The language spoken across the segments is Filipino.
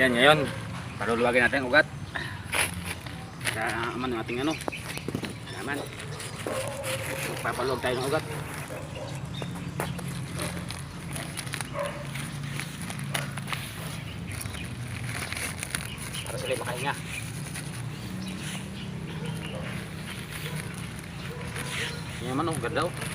Yan, ngayon, paluluwagin natin ugat. Sa aman ng ating ano. Naman. Magpapaluwag tayo ng ugat. Para sila makahinga. Yan man, oh, ganda oh.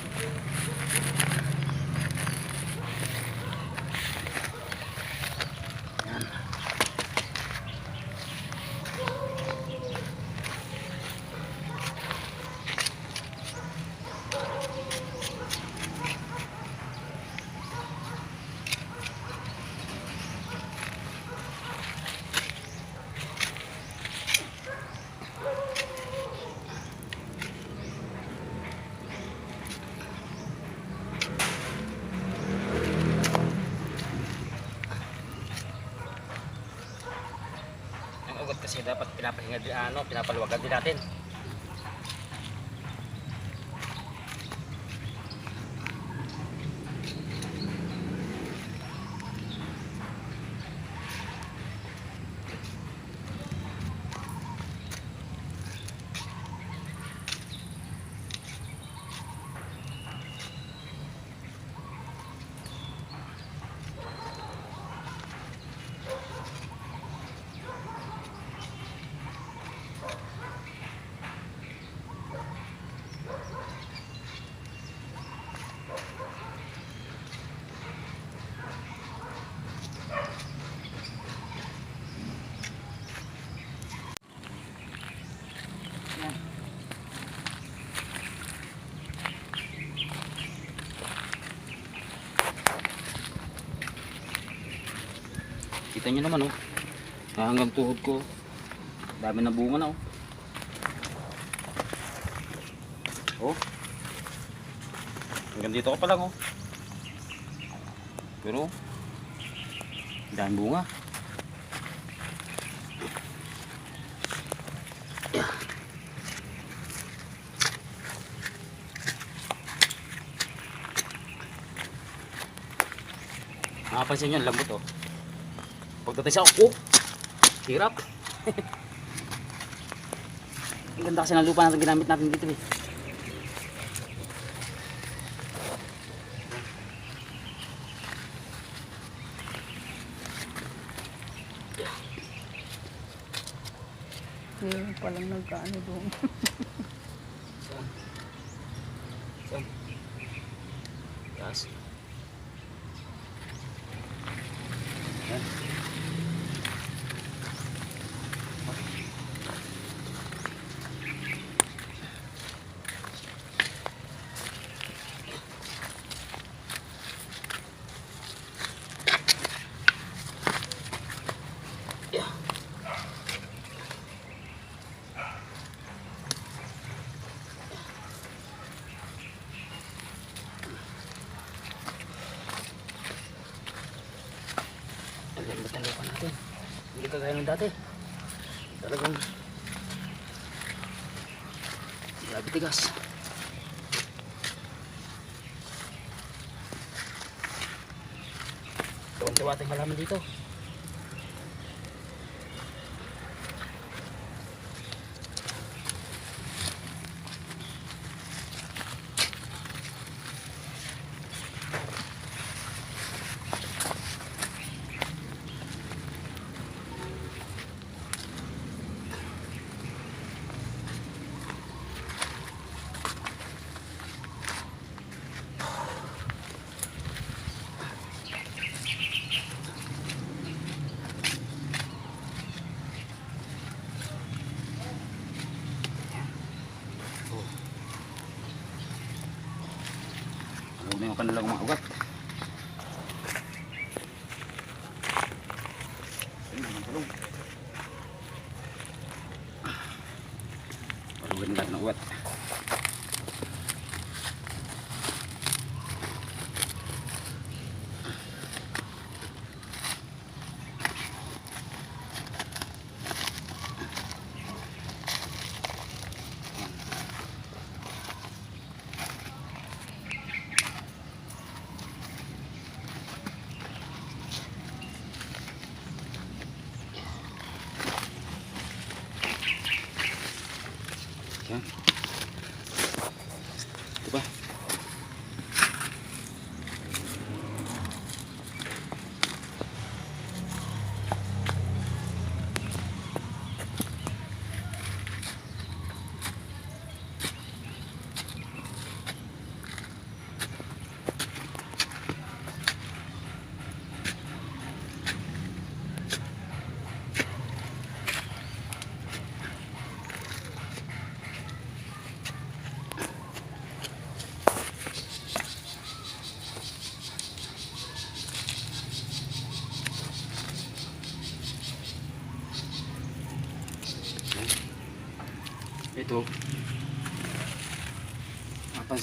Kasi dapat pinapahinga din, ano, pinapaluwagan din natin. Nyo naman oh. Ah, Hanggang tuhod ko. Dami na bunga na oh. Oh. Hanggang dito ko pa lang oh. Pero dami bunga. Nakapansin nyo, lambot oh. Pagdating sa ako, hirap. Ang ganda kasi ng lupa natin ginamit natin dito eh. Ngayon pa lang nagkaano doon. kagaya ng dati. Talagang grabe tigas. Tuwan-tuwa ating halaman dito. Kanilang mga ugat.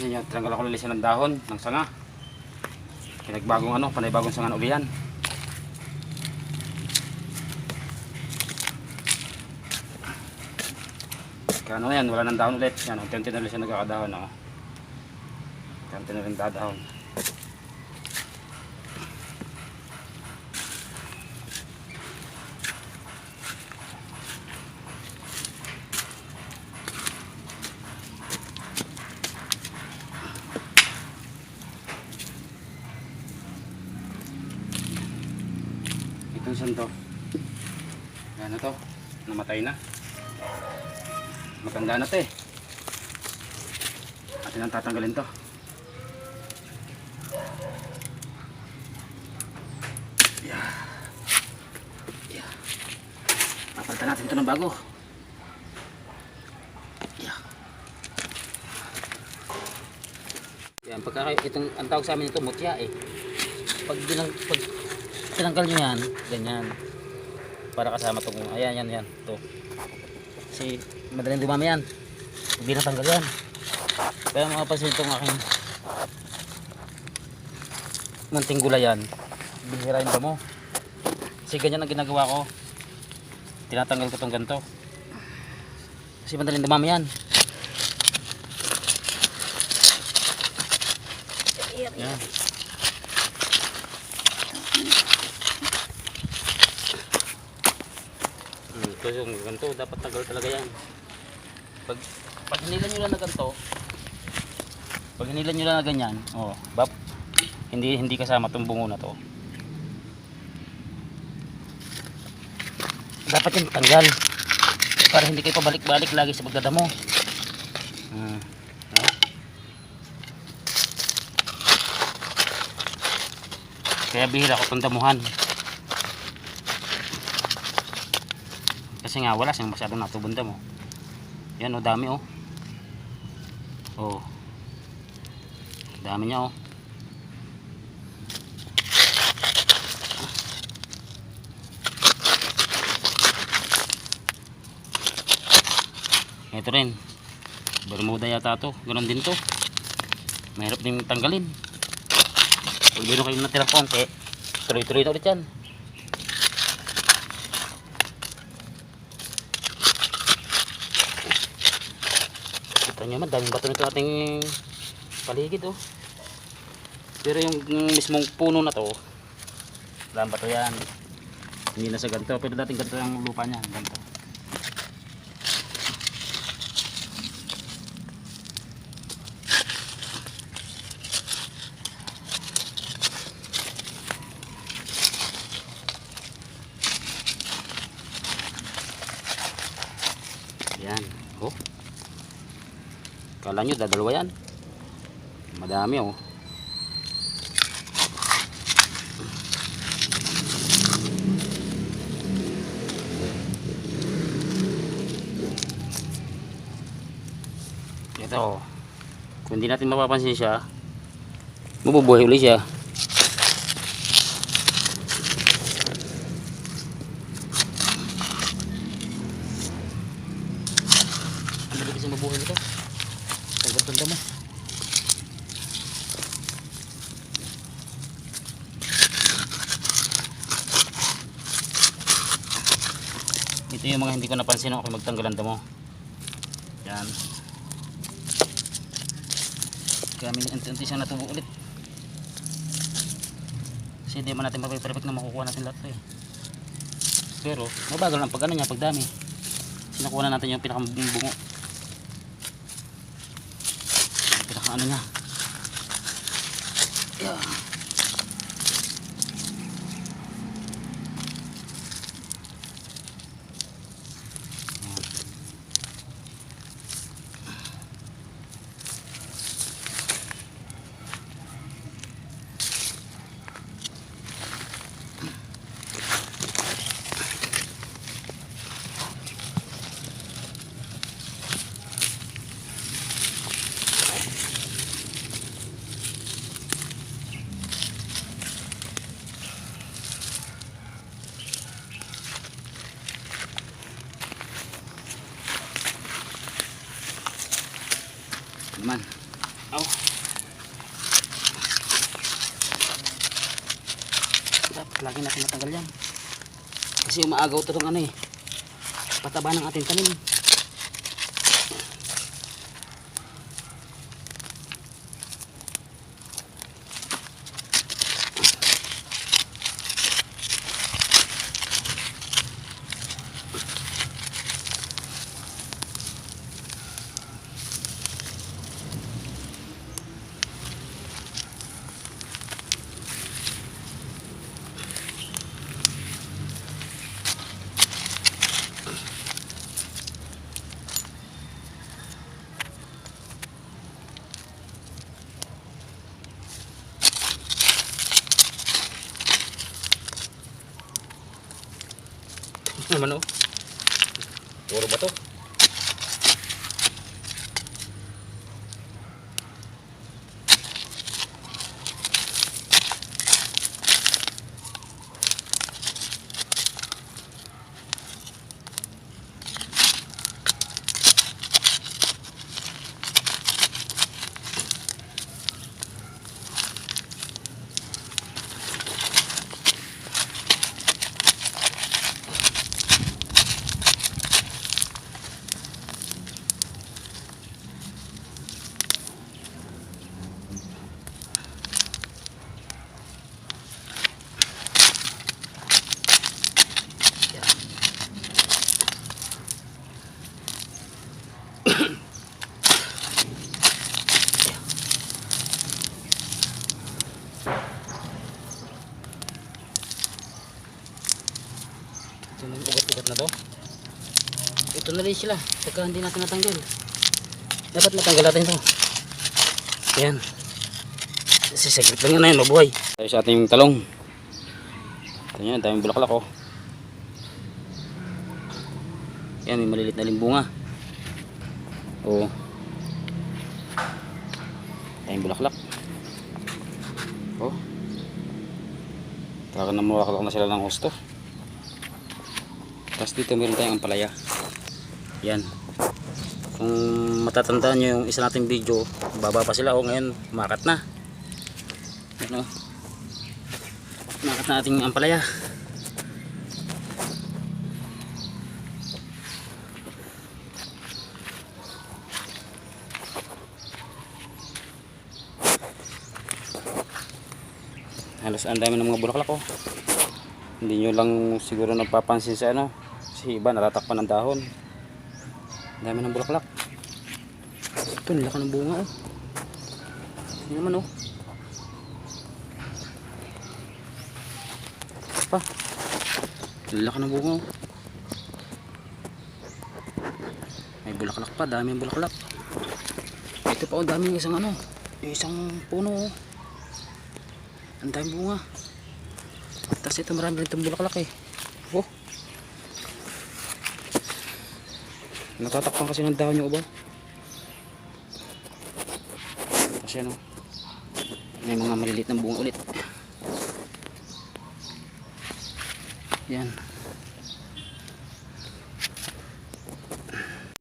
Napansin niyo, tinanggal ako lilisan ng dahon ng sanga. Pinagbagong ano, panaybagong sanga uli yan. Kaya ano yan, wala ng dahon ulit. Yan, unti-unti na ulit siya nagkakadahon. Oh. Unti-unti na rin dadahon. Itong santo. Ano to? Namatay na. Matanda na to eh. Atin ang tatanggalin to. Yeah. Yeah. Papalitan natin ito ng bago. Yeah. Yan, pagka itong ang tawag sa amin ito mutya eh. Pag dinang pag tinanggal nyo yan, ganyan. Para kasama itong, ayan, yan, yan, ito. Kasi madaling dumami yan. Hindi natanggal yan. Kaya mga pasin itong aking munting gulay yan. Bihira yung damo. Kasi ganyan ang ginagawa ko. Tinatanggal ko itong ganito. Kasi madaling dumami yan. Yan. Hmm, ito yung ganito, dapat tagal talaga yan. Pag, pag hinilan nyo lang na ganito, pag hinilan nyo lang na ganyan, oh, bab, hindi, hindi kasama itong bungo na to. Dapat yung tanggal. Para hindi kayo pabalik-balik lagi sa pagdadamo. Hmm. Kaya bihira ko itong damuhan. Kasi nga wala siyang masyadong natubunda mo. Yan oh, dami oh. Oh. Dami niya oh. Ito rin. Bermuda yata to. Ganon din to. Mahirap din tanggalin. Pag meron kayo natirang konti, tuloy-tuloy na ulit yan. Kita nyo man, daming bato nito ating paligid oh. Pero yung, mismong puno na to, daming bato yan. Hindi na sa ganito, pero dating ganito yung lupa niya, ganito. Yan. Oh. Kala nyo dadalawa yan. Madami oh. Ito. Kung hindi natin mapapansin siya, mabubuhay ulit siya. pansin ako magtanggal ang damo? Yan. Kami unti-unti siya natubo ulit. Kasi hindi man natin mapiperfect na makukuha natin lahat eh. pero mabagal lang pag ano niya pag dami sinakuha na natin yung pinakabungo pinaka ano niya. Yeah. Kasi umaagaw to itong ano eh. Pataba ng ating tanim. Naman oh. Puro ba to? Ito na yung ugat-ugat na to. Ito na rin sila. Pagka hindi natin natanggal. Dapat natanggal natin ito. Ayan. Kasi saglit lang yan na yun, mabuhay. Tayo sa ating talong. Ito nyo, daming bulaklak oh. Yan, may malilit na limbunga. Oo. Daming bulaklak. Oh. Taka na mawakak na sila ng husto. Tapos dito meron tayong ampalaya. Yan. Kung matatandaan nyo yung isa nating video, baba pa sila. O ngayon, makat na. Ano? Makat na ating ampalaya. Halos ang dami ng mga bulaklak ko. Hindi nyo lang siguro napapansin sa ano. Si iba natatakpan ng dahon. Dami ng bulaklak. Ito, nilaka ng bunga oh. Hindi naman oh. Pa. Nilaka ng bunga oh. May bulaklak pa, dami ng bulaklak. Ito pa oh, dami isang ano. Isang puno oh. Ang dami bunga. Tapos ito marami rin itong bulaklak eh. Oh. Natatakpan kasi ng dahon yung uba. Kasi ano. May mga maliliit na bunga ulit. Yan.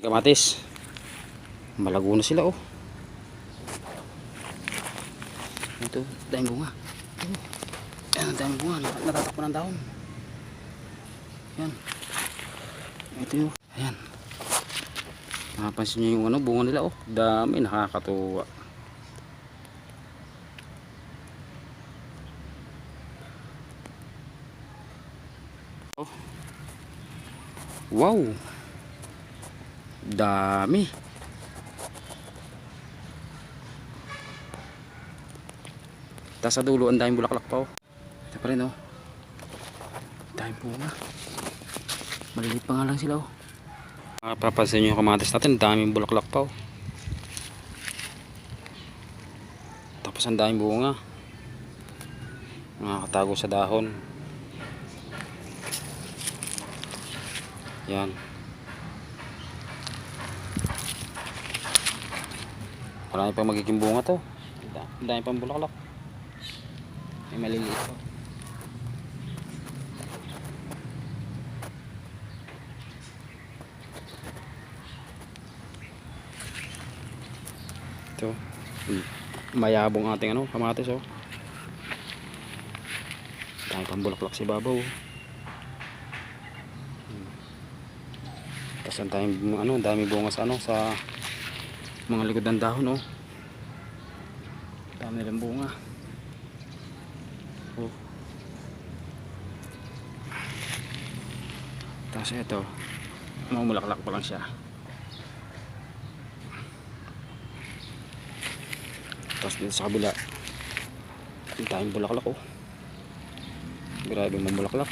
Kamatis. Malago na sila oh. Ito, dahil bunga. Yan, ang daming bunga. Nat- Natatakpan ng dahon. Yan. Ito yun. Ayan. Nakapansin nyo yung ano, bunga nila. Oh, dami. Nakakatuwa. Oh. Wow. Dami. Tapos sa dulo, ang daming bulaklak pa oh. Ito pa rin oh. Daming bunga. Maliliit pa nga lang sila oh. Mapapansin nyo yung kamatis natin, daming bulaklak pa oh. Tapos ang daming bunga. Nakakatago sa dahon. Yan. Marami pang magiging bunga to. Dami pang bulaklak. May maliliit pa. Ito. Hmm. Mayabong ating ano, kamatis oh. Dami pang bulaklak si babaw. oh. Hmm. Tapos ang dami, ano, dami bunga sa ano, sa mga likod ng dahon oh. Dami nilang bunga. Oh. Tapos ito, mamulaklak pa lang siya. Tapos dito sa kabila, ang daming bulaklak oh. Grabe mga bulaklak.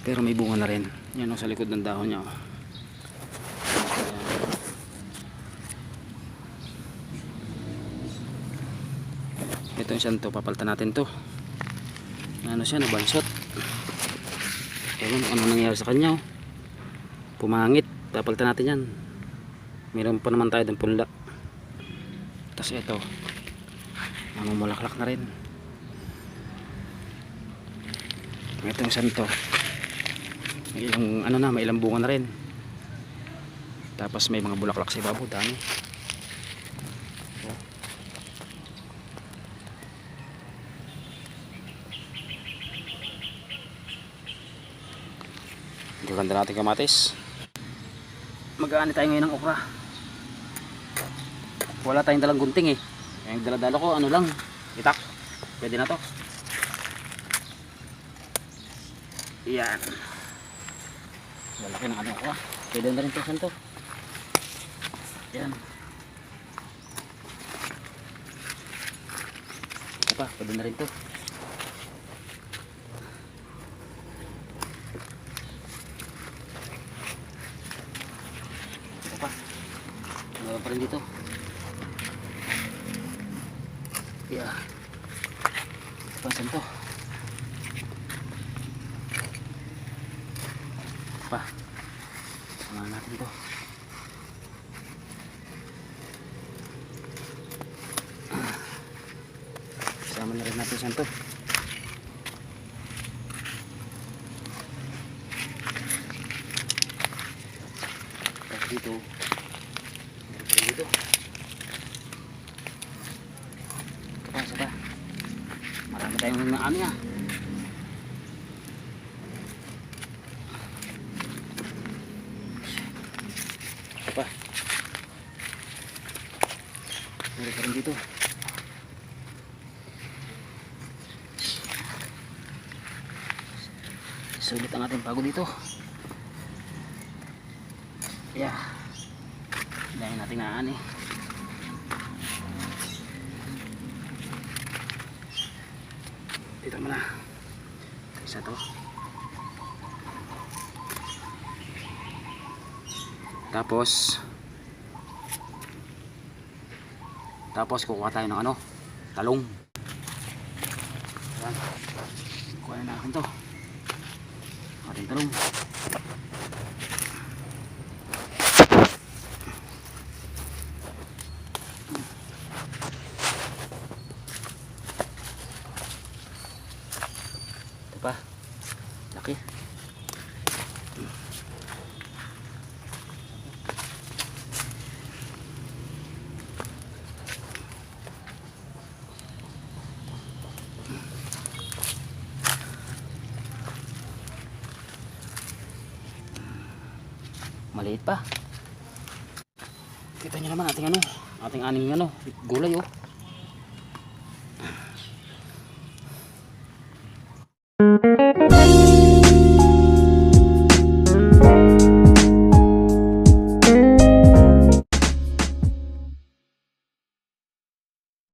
Pero may bunga na rin. Yan oh, sa likod ng dahon niya oh. Ito yung santo, papalitan natin to. Ano siya, nabansot. Ewan ano nangyari sa kanya. oh. Pumangit, papalitan natin yan. Meron pa naman tayo ng punla. Tapos ito, namumulaklak na rin. Ito yung santo. May ilang, ano na, may ilang bunga na rin. Tapos may mga bulaklak sa ibabaw, dami. Ang ganda natin kamatis. Mag-aani tayo ngayon ng okra. Wala tayong dalang gunting eh. Yung daladala ko, ano lang, itak. Pwede na to. Yan. Lalaki ng ano okra. Pwede na rin to, santo. Yan. Ito pa, pwede na rin to. Ito pa. Meron pa rin dito. Yeah. Santo. Ito pa. Samahan natin to. Sama na rin natin santo. Tapos dito. Ito pa, isa pa. Marami tayong ano ah. Ito pa. Meron pa rin dito. Sulit ang ating pagod dito. Yeah. Dahil natin naan eh. Dito mo na. Isa to. Tapos Tapos kukuha tayo ng ano? Talong. Yan. Kuha na natin to. Ating talong. Ito pa. Laki. Maliit pa. Kita nyo naman ating ano, ating aning ano, gulay oh.